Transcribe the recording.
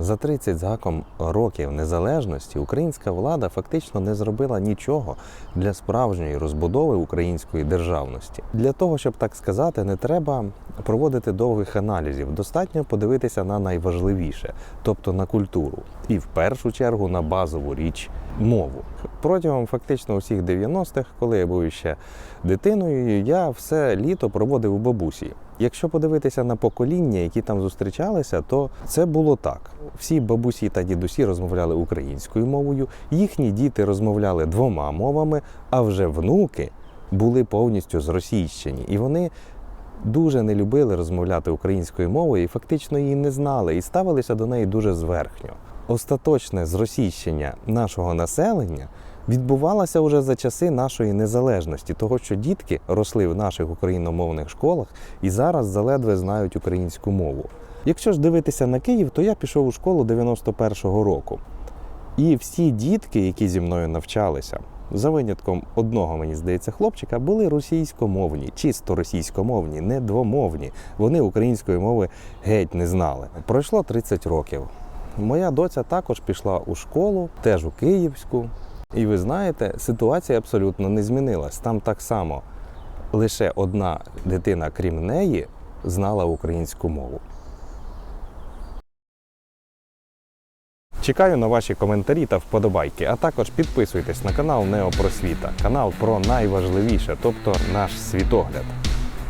За 30 з гаком років незалежності українська влада фактично не зробила нічого для справжньої розбудови української державності. Для того, щоб так сказати, не треба проводити довгих аналізів. Достатньо подивитися на найважливіше, тобто на культуру, і в першу чергу на базову річ мову. Протягом фактично усіх 90-х, коли я був ще дитиною, я все літо проводив у бабусі. Якщо подивитися на покоління, які там зустрічалися, то це було так. Всі бабусі та дідусі розмовляли українською мовою, їхні діти розмовляли двома мовами, а вже внуки були повністю зросійщені. І вони дуже не любили розмовляти українською мовою і фактично її не знали, і ставилися до неї дуже зверхньо. Остаточне зросійщення нашого населення відбувалося вже за часи нашої незалежності, того що дітки росли в наших україномовних школах і зараз заледве знають українську мову. Якщо ж дивитися на Київ, то я пішов у школу 91-го року. І всі дітки, які зі мною навчалися, за винятком одного, мені здається, хлопчика, були російськомовні, чисто російськомовні, не двомовні. Вони української мови геть не знали. Пройшло 30 років. Моя доця також пішла у школу, теж у Київську. І ви знаєте, ситуація абсолютно не змінилась. Там так само лише одна дитина, крім неї, знала українську мову. Чекаю на ваші коментарі та вподобайки, а також підписуйтесь на канал Неопросвіта, канал про найважливіше, тобто наш світогляд.